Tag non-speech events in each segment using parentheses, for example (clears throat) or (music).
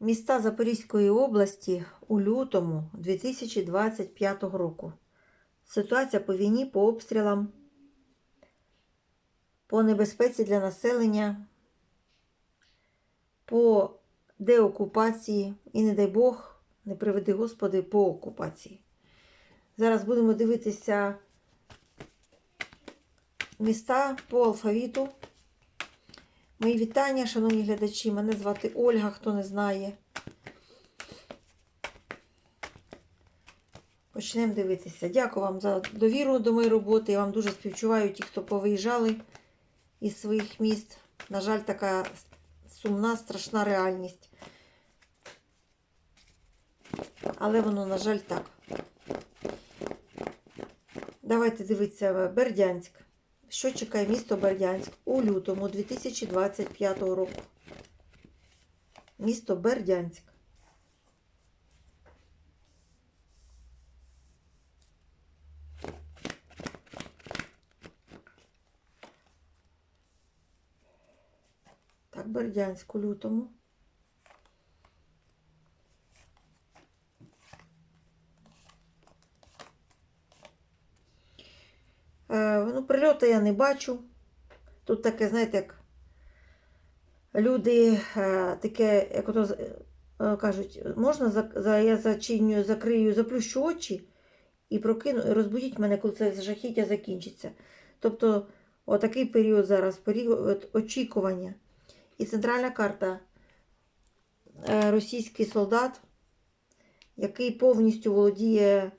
Міста Запорізької області у лютому 2025 року. Ситуація по війні, по обстрілам, по небезпеці для населення, по деокупації і, не дай Бог, не приведи Господи, по окупації. Зараз будемо дивитися міста по алфавіту. Мої вітання, шановні глядачі. Мене звати Ольга, хто не знає. Почнемо дивитися. Дякую вам за довіру до моєї роботи. Я вам дуже співчуваю ті, хто повиїжджали із своїх міст. На жаль, така сумна, страшна реальність. Але воно, на жаль, так. Давайте дивитися Бердянськ. Що чекає місто Бердянськ у лютому 2025 року? Місто Бердянськ. Так, Бердянськ у лютому. Ну, прильоти я не бачу. Тут таке, знаєте, як люди е, таке, як ото е, кажуть, можна за, я зачиню, закрию, заплющу очі і прокину, і розбудіть мене, коли це жахіття закінчиться. Тобто, отакий період зараз, період очікування. І центральна карта е, російський солдат, який повністю володіє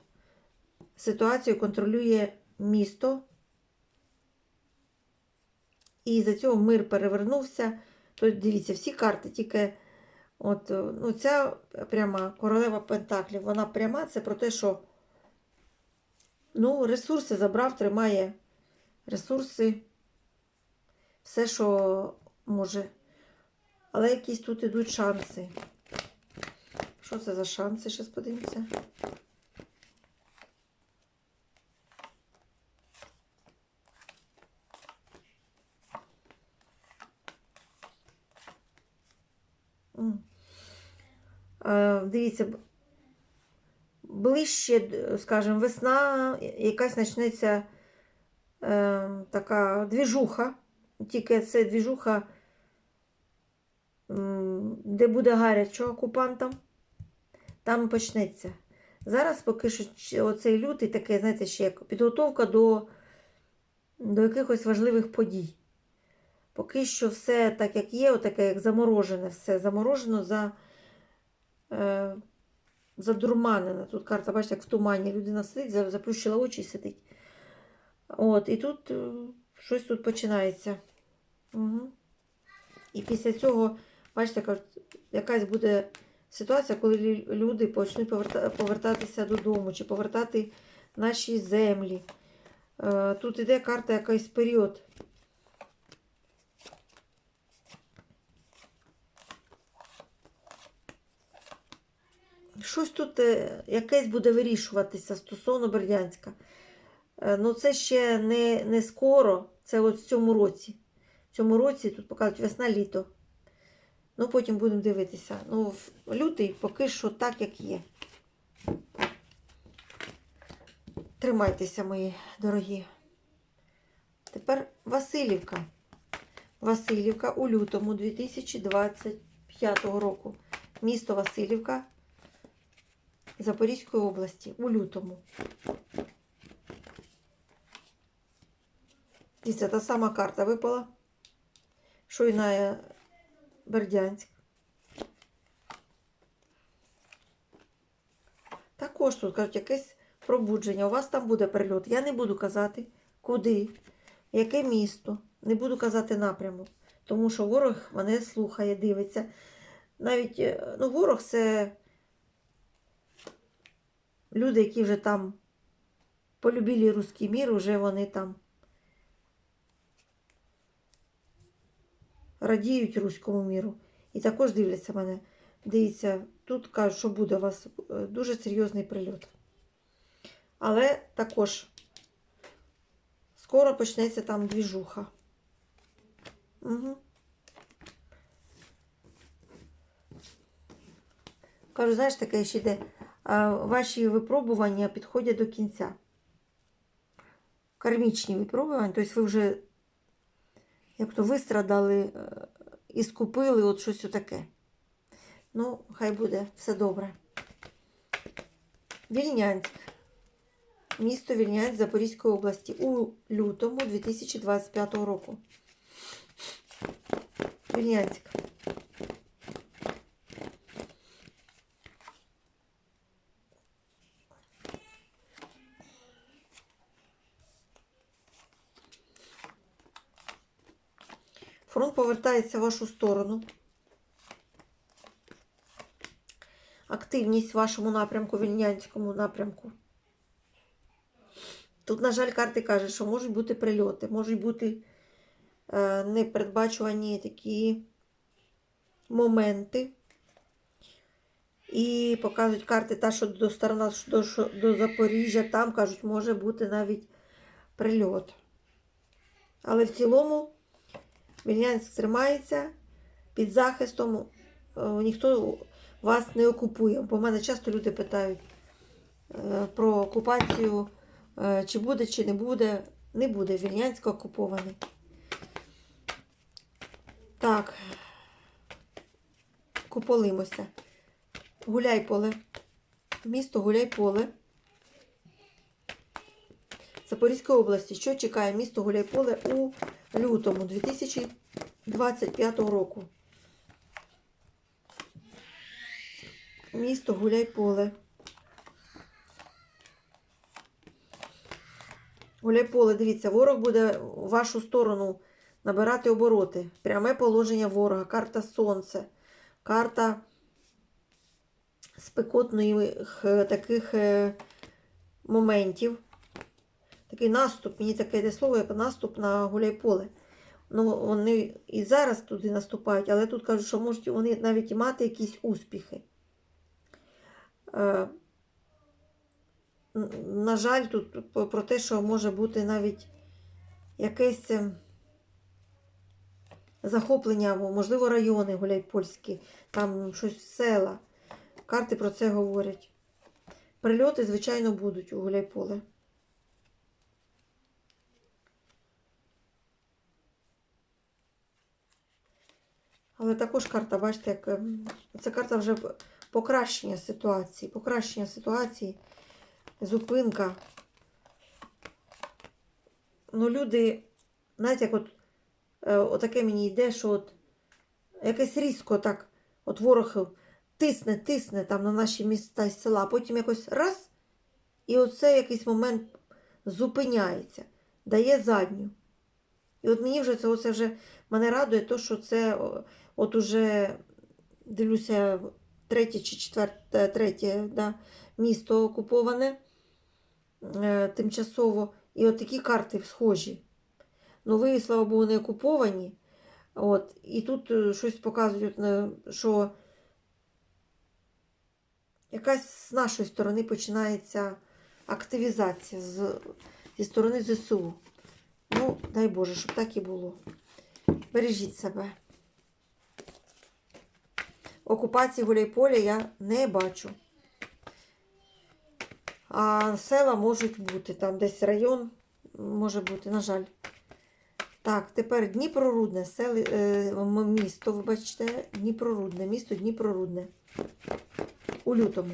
ситуацією, контролює місто. І за цього мир перевернувся. Тут дивіться, всі карти, тільки от, ну, ця пряма королева Пентаклів, вона пряма, це про те, що ну, ресурси забрав, тримає ресурси, все, що може. Але якісь тут ідуть шанси. Що це за шанси? Зараз подивимося. Дивіться, ближче, скажімо, весна, якась почнеться е, така двіжуха. Тільки це двіжуха, де буде гарячо окупантам, там почнеться. Зараз поки що оцей лютий таке, знаєте, ще як підготовка до, до якихось важливих подій. Поки що все так, як є, отаке, як заморожене, все заморожено за, е, задурманене. Тут карта, бачите, як в тумані. Людина сидить, заплющила очі і сидить. От, і тут е, щось тут починається. Угу. І після цього, бачите, якась буде ситуація, коли люди почнуть поверта- повертатися додому чи повертати наші землі. Е, Тут іде карта якийсь період. Щось тут е, якесь буде вирішуватися стосовно Бердянська. Е, Ну, це ще не, не скоро, це от в цьому році. В цьому році тут показують весна-літо. Ну, потім будемо дивитися. Ну, лютий поки що так, як є. Тримайтеся, мої дорогі. Тепер Васильівка. Васильівка у лютому 2025 року. Місто Васильівка Запорізької області у лютому. Дивіться, та сама карта випала. Що і на Бердянськ. Також тут кажуть, якесь пробудження. У вас там буде прильот. Я не буду казати, куди, яке місто. Не буду казати напрямок. Тому що ворог мене слухає, дивиться. Навіть е, ну, ворог це люди, які вже там полюбили русський мір, вже вони там радіють руському міру. І також дивляться мене. Дивіться, тут кажуть, що буде у вас е, дуже серйозний прильот. Але також скоро почнеться там двіжуха. Угу. Кажу, знаєш, таке ще йде. Ваші випробування підходять до кінця. Кармічні випробування, тобто ви вже як то вистрадали е, і скупили от щось отаке. Ну, хай буде все добре. Вільнянськ. Місто Вільнянськ Запорізької області у лютому 2025 року. Вільнянськ. Повертається в вашу сторону. Активність в вашому напрямку, вільнянському напрямку. Тут, на жаль, карти кажуть, що можуть бути прильоти, можуть бути е, непередбачувані такі моменти. І показують карти, та, що до сторона до, до Запоріжжя, там кажуть, може бути навіть прильот. Але в цілому Вільнянськ тримається під захистом, е, ніхто вас не окупує. Бо в мене часто люди питають е, про окупацію, е, чи буде, чи не буде. Не буде Вільнянськ окупований. Так, куполимося. Гуляйполе. Місто Гуляйполе. Запорізької області. Що чекає місто Гуляйполе у лютому 2025 року? Місто Гуляйполе. Гуляйполе, дивіться, ворог буде в вашу сторону набирати обороти. Пряме положення ворога, карта Сонце, карта спекотних е, таких е, моментів. Такий наступ, мені таке йде слово, як наступ на Гуляйполе. Ну, вони і зараз туди наступають, але тут кажуть, що можуть вони навіть мати якісь успіхи. Е, на жаль, тут про- те, що може бути навіть якесь е, захоплення, можливо, райони гуляйпольські, там щось села. Карти про це говорять. Прильоти, звичайно, будуть у Гуляйполе. Але також карта, бачите, як ем, це карта вже покращення ситуації. Покращення ситуації, зупинка. Ну, люди, знаєте, як от е, отаке мені йде, що от якесь різко так, от ворог тисне, тисне там на наші міста і села, потім якось раз, і оце якийсь момент зупиняється, дає задню. І от мені вже це оце вже мене радує, то, що це от уже дивлюся, третє чи четверте, третє да, місто окуповане е, тимчасово. І от такі карти схожі. Ви, слава Богу, не окуповані. От, і тут е, щось показують, е, що якась з нашої сторони починається активізація з, зі сторони ЗСУ. Ну, дай Боже, щоб так і було. Бережіть себе. Окупації Гуляйполя я не бачу. А села можуть бути. Там десь район може бути, на жаль. Так, тепер Дніпрорудне, сели, е, місто, вибачте, Дніпрорудне, місто Дніпрорудне. У лютому.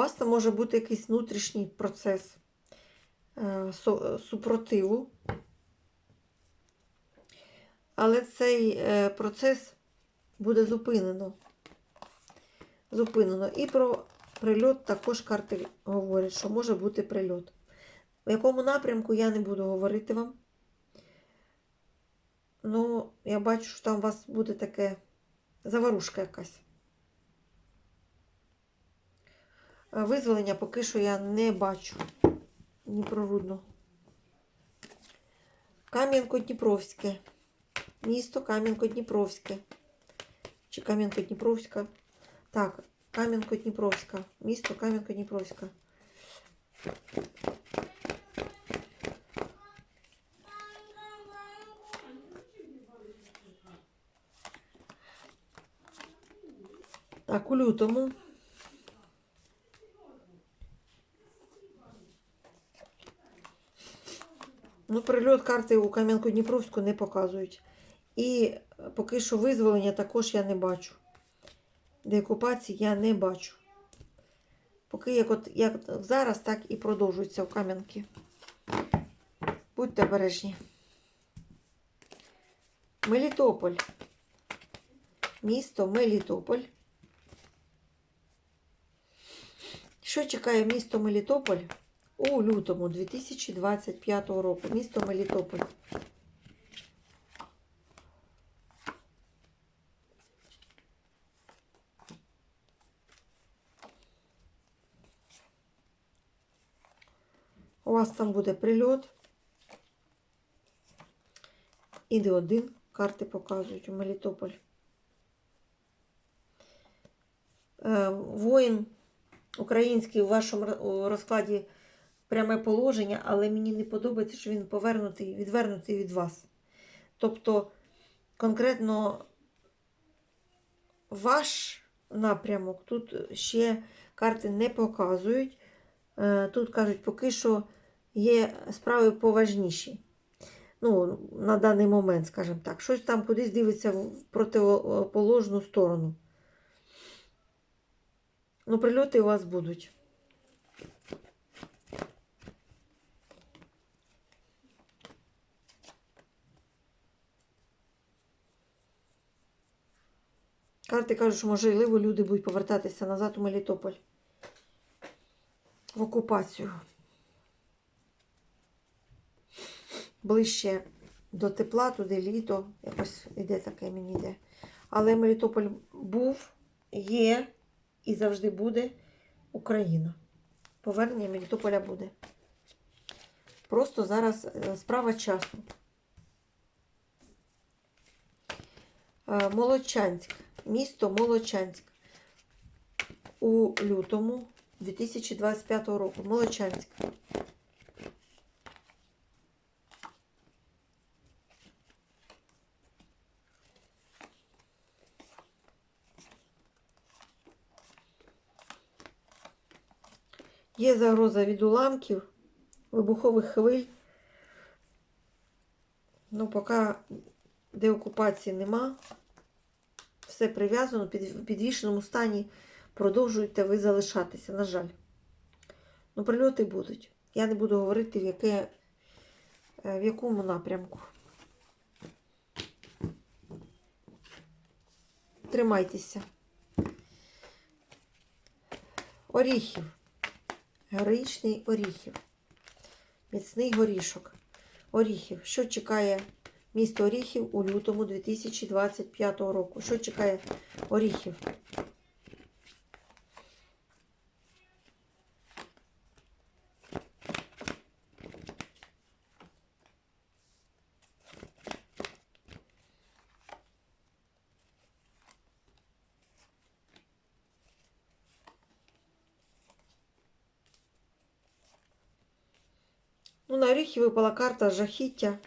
Вас там може бути якийсь внутрішній процес е, супротиву. Але цей е, процес буде зупинено. Зупинено. І про прильот також карти говорять, що може бути прильот. В якому напрямку я не буду говорити вам. Ну, я бачу, що там у вас буде таке заварушка якась. Е, Визволення поки що я не бачу. Дніпрорудно. Кам'янко-Дніпровське. Місто Кам'янко-Дніпровське. чи Кам'янка-Дніпровська. Так, Кам'янко-Дніпровська. Місто Кам'янко-Дніпровська. Так, у лютому. Ну, прильот карти у Кам'янку-Дніпровську не показують. І поки що визволення також я не бачу. Деокупації я не бачу. Поки як, от, як зараз, так і продовжується у Кам'янки. Будьте обережні. Мелітополь. Місто Мелітополь. Що чекає місто Мелітополь у лютому 2025 року? Місто Мелітополь. У вас там буде прильот. Іде один. Карти показують у Мелітополь. Е, воїн український у вашому розкладі пряме положення, але мені не подобається, що він повернутий, відвернутий від вас. Тобто, конкретно ваш напрямок тут ще карти не показують. Е, Тут кажуть, поки що є справи поважніші. Ну, на даний момент, скажімо так. Щось там кудись дивиться в противоположну сторону. Ну, прильоти у вас будуть. Карти кажуть, що можливо люди будуть повертатися назад у Мелітополь. В окупацію. Ближче до тепла, туди літо. Якось іде таке мені йде. Але Мелітополь був, є і завжди буде Україна. Повернення Мелітополя буде. Просто зараз е, справа часу. Е, Молочанськ. Місто Молочанськ. У лютому 2025 року. Молочанськ. Є загроза від уламків, вибухових хвиль. Ну, поки деокупації нема. Все прив'язано, в підвішеному стані продовжуєте ви залишатися, на жаль. Ну, прильоти будуть. Я не буду говорити, в, яке, е, в якому напрямку. Тримайтеся. Оріхів. Героїчний оріхів. Міцний горішок. Оріхів. Що чекає місто Оріхів у лютому 2025 року? Що чекає Оріхів? Ну, на Оріхі випала карта жахіття,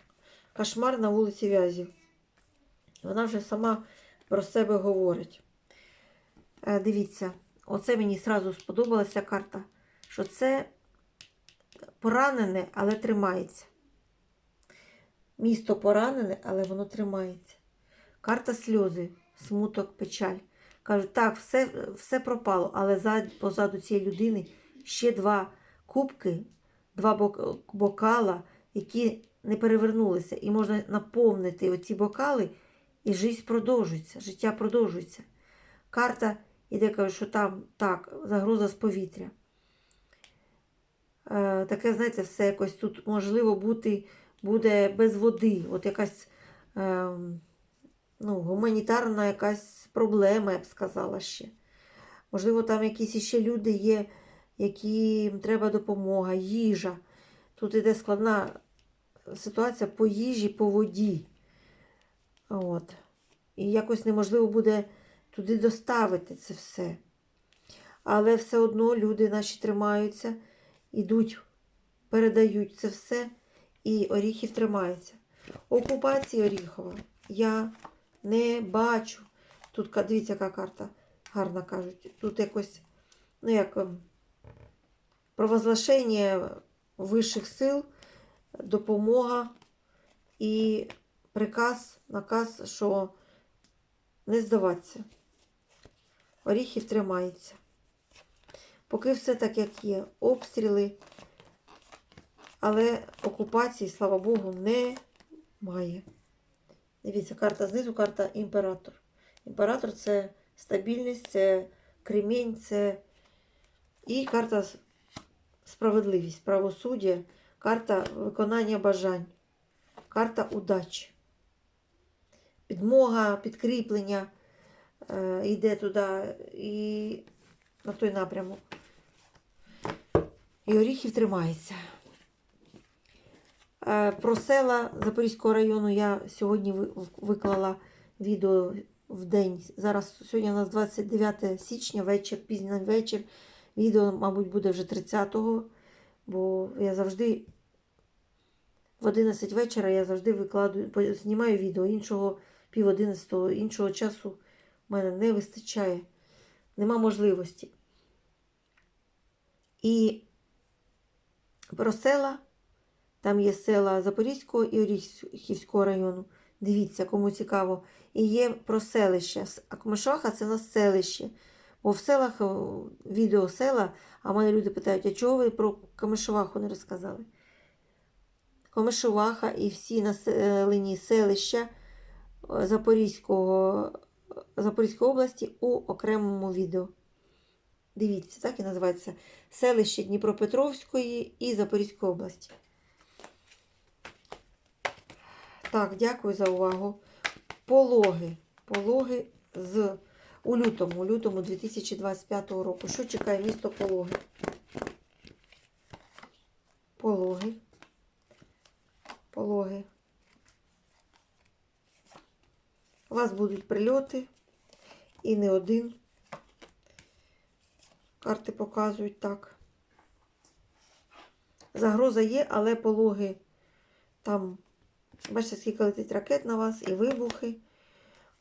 кошмар на вулиці Вязів. Вона вже сама про себе говорить. Е, дивіться, оце мені сразу сподобалася карта, що це поранене, але тримається. Місто поранене, але воно тримається. Карта сльози, смуток, печаль. Кажуть, так, все, все пропало, але зад, позаду цієї людини ще два кубки, два бокала, які не перевернулися. І можна наповнити оці бокали, і життя продовжується, життя продовжується. Карта іде, каже, що там так, загроза з повітря. Е, таке, знаєте, все якось тут можливо бути буде без води. От якась е, ну, гуманітарна якась проблема, я б сказала ще. Можливо, там якісь іще люди є, яким треба допомога, їжа. Тут іде складна ситуація по їжі, по воді. От. І якось неможливо буде туди доставити це все. Але все одно люди наші тримаються, ідуть, передають це все, і Оріхів тримається. Окупації Оріхова я не бачу. Тут, дивіться, яка карта гарна кажуть. Тут якось, ну як ем, провозглашення вищих сил, допомога і приказ, наказ, що не здаватися. Оріхів тримається. Поки все так, як є. Обстріли, але окупації, слава Богу, немає. Дивіться, карта знизу, карта імператор. Імператор це стабільність, це кремінь, це і карта справедливість, правосуддя, карта виконання бажань, карта удачі. Підмога, підкріплення е, йде туди і на той напрямок. І Оріхів тримається. Е, Про села Запорізького району я сьогодні виклала відео в день. Зараз сьогодні у нас 29 січня, вечір, пізній вечір. Відео, мабуть, буде вже 30-го, бо я завжди в 11 вечора я завжди викладую, по- знімаю відео. Іншого пів 11, іншого часу в мене не вистачає. Нема можливості. І про села. Там є села Запорізького і Оріхівського району. Дивіться, кому цікаво. І є про селище. А Комишаха це у нас селище. Бо в селах відео села, а мене люди питають, а чого ви про Комишеваху не розказали? Комишеваха і всі населені селища е, Запорізького, Запорізької області у окремому відео. Дивіться, так і називається селище Дніпропетровської і Запорізької області. Так, дякую за увагу. Пологи. Пологи з у лютому, у лютому 2025 року. Що чекає місто Пологи? Пологи. Пологи. У вас будуть прильоти і не один. Карти показують так. Загроза є, але пологи там, бачите, скільки летить ракет на вас і вибухи.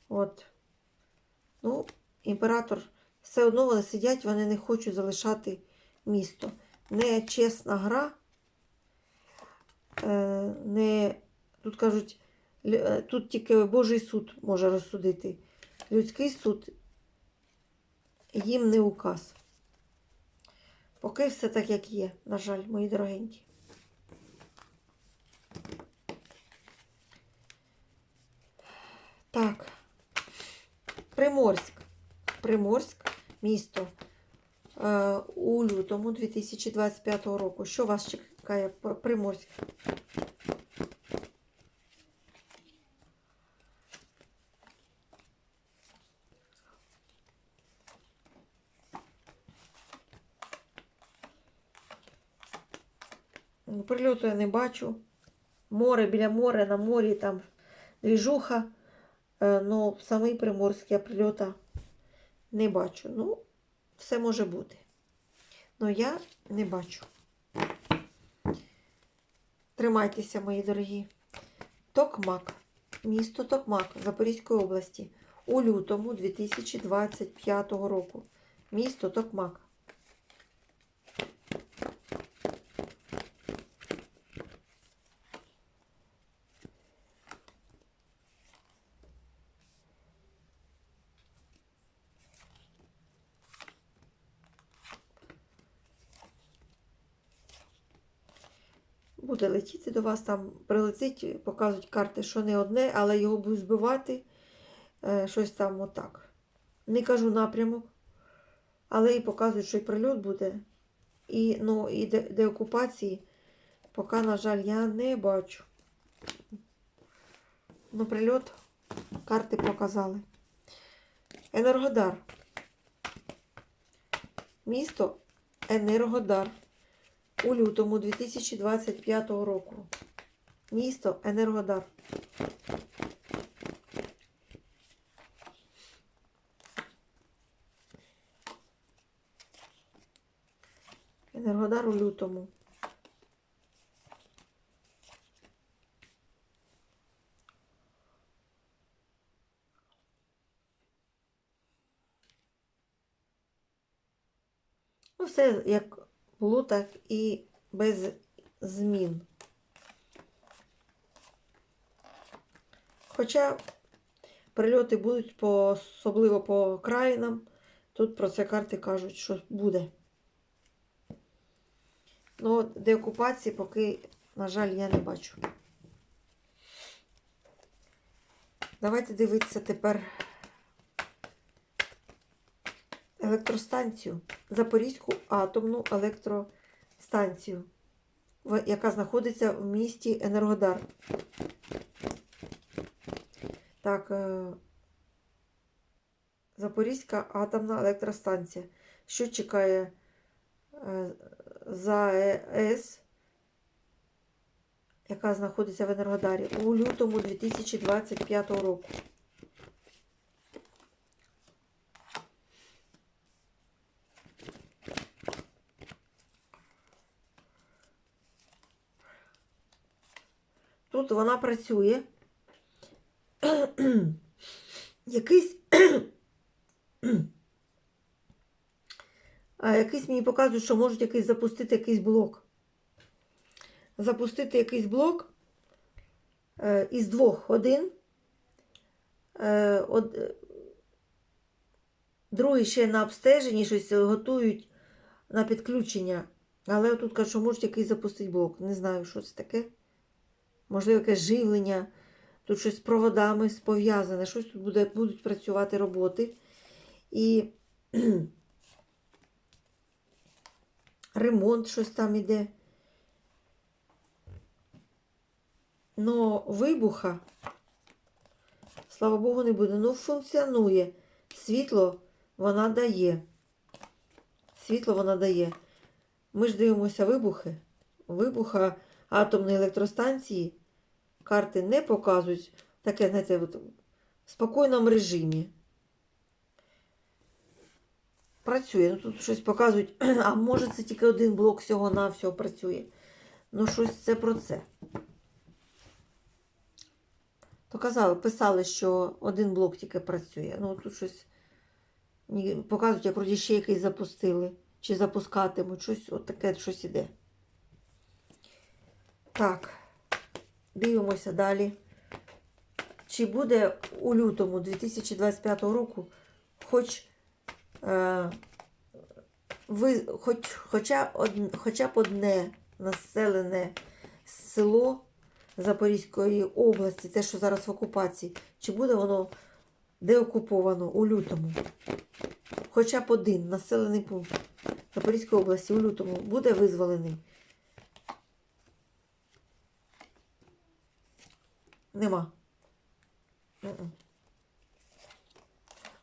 От. Ну, імператор, все одно вони сидять, вони не хочуть залишати місто. Нечесна гра. Е, не, тут кажуть, е, тут тільки Божий суд може розсудити. Людський суд їм не указ. Поки все так, як є, на жаль, мої дорогенькі. Так. Приморськ. Приморськ, місто. Е, у лютому 2025 року. Що вас чекає Приморськ? Ну, Прильоту я не бачу. Море біля моря, на морі там двіжуха. Е, Ну, самий Приморськ я прильота не бачу. Ну, все може бути. Ну, я не бачу. Тримайтеся, мої дорогі. Токмак. Місто Токмак Запорізької області. У лютому 2025 року. Місто Токмак. Буде летіти до вас, там прилетить, показують карти, що не одне, але його будуть збивати. е, Щось там отак. Не кажу напрямок, але і показують, що і прильот буде. І, ну, і де, деокупації, поки, на жаль, я не бачу. Ну, прильот карти показали. Енергодар. Місто Енергодар у лютому 2025 року. Місто Енергодар. Енергодар у лютому. Ну, все як так і без змін. Хоча прильоти будуть по, особливо по країнам. Тут про це карти кажуть, що буде. Ну, деокупації поки, на жаль, я не бачу. Давайте дивитися тепер електростанцію. Запорізьку атомну електростанцію, яка знаходиться в місті Енергодар. Так, е, Запорізька атомна електростанція. Що чекає е, ЗАЕС, яка знаходиться в Енергодарі у лютому 2025 року? Тут вона працює. (clears throat) Якийсь (clears throat) якийсь мені показують, що можуть якийсь запустити якийсь блок. Запустити якийсь блок е, із двох. Один. Од, е, другий ще на обстеженні щось готують на підключення. Але тут кажуть, що можуть якийсь запустити блок. Не знаю, що це таке. Можливо, якесь живлення. Тут щось з проводами пов'язане, щось тут буде, будуть працювати роботи. І (clears throat) ремонт щось там іде. Но вибуха, слава Богу, не буде. Ну, функціонує. Світло вона дає. Світло вона дає. Ми ж дивимося вибухи. Вибуха атомної електростанції. Карти не показують. Таке, знаєте, от, в спокійному режимі. Працює. Ну, тут щось показують, (clears throat) а може це тільки один блок всього на всього працює. Ну, щось це про це. То казали, писали, що один блок тільки працює. Ну, тут щось показують, як вроді ще якийсь запустили. Чи запускатимуть. Щось от таке щось іде. Так, дивимося далі. Чи буде у лютому 2025 року хоч Е, ви, хоч, хоча, од, хоча б одне населене село Запорізької області, те, що зараз в окупації, чи буде воно деокуповано у лютому? Хоча б один населений пункт Запорізької області у лютому буде визволений? Нема.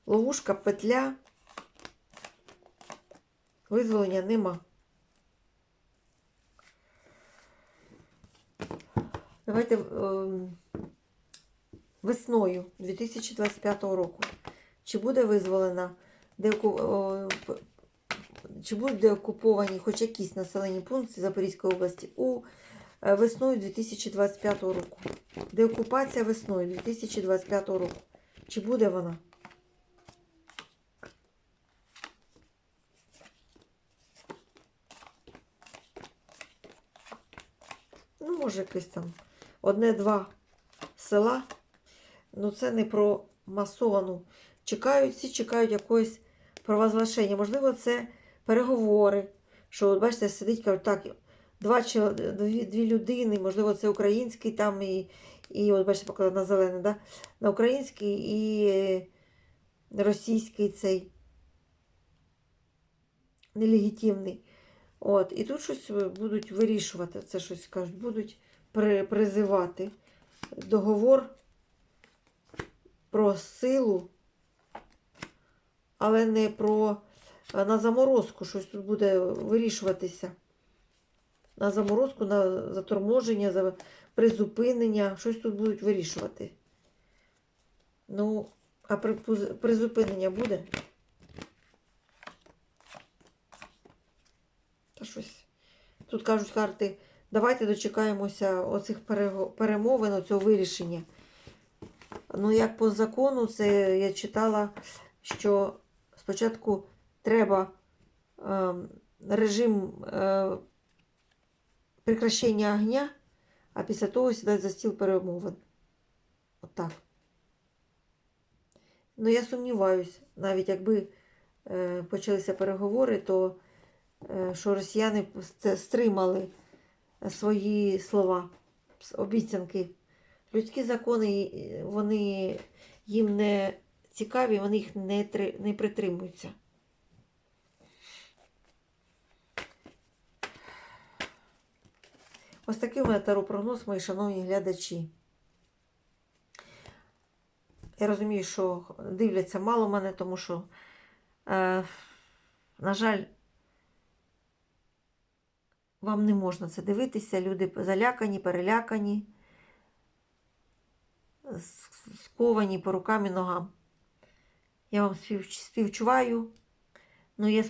Ловушка, петля. Визволення нема. Давайте ем, весною 2025 року. Чи буде визволена, о, чи будуть деокуповані хоч якісь населені пункти Запорізької області у е, весною 2025 року? Деокупація весною 2025 року. Чи буде вона? Ну, може, якесь там одне-два села. Ну, це не про масовану. Чекають, всі чекають якогось провозглашення. Можливо, це переговори. Що, от бачите, сидить, кажуть, так, два, дві, дві людини, можливо, це український там і, і от бачите, показав на зелене, да? на український і е, російський цей нелегітимний. От, і тут щось будуть вирішувати, це щось кажуть, будуть при, призивати договор про силу, але не про на заморозку. Щось тут буде вирішуватися. На заморозку, на заторможення, за призупинення. Щось тут будуть вирішувати. Ну, а призупинення буде? Та щось Тут кажуть карти, давайте дочекаємося оцих перемовин, оцього вирішення. Ну, як по закону, це я читала, що спочатку треба е, режим прекращення огня, а після того сідати за стіл перемовин. Отак. Ну, я сумніваюсь, навіть якби е, почалися переговори, то е, що росіяни стримали свої слова, обіцянки. Людські закони, вони їм не цікаві, вони їх не, не притримуються. Ось такий у мене таропрогноз, мої шановні глядачі. Я розумію, що дивляться мало мене, тому що, е, на жаль, вам не можна це дивитися. Люди залякані, перелякані, сковані по рукам і ногам. Я вам спів, співчуваю. Ну, я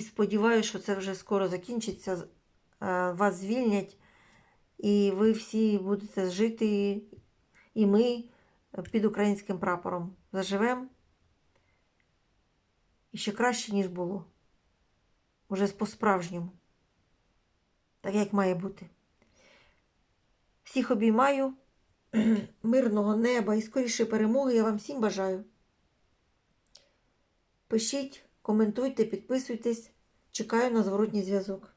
сподіваюся, що це вже скоро закінчиться. е, Вас звільнять, і ви всі будете жити, і ми під українським прапором заживемо. І ще краще, ніж було. Уже по-справжньому. Так як має бути. Всіх обіймаю. (clears throat) Мирного неба і скоріше перемоги я вам всім бажаю. Пишіть, коментуйте, підписуйтесь. Чекаю на зворотній зв'язок.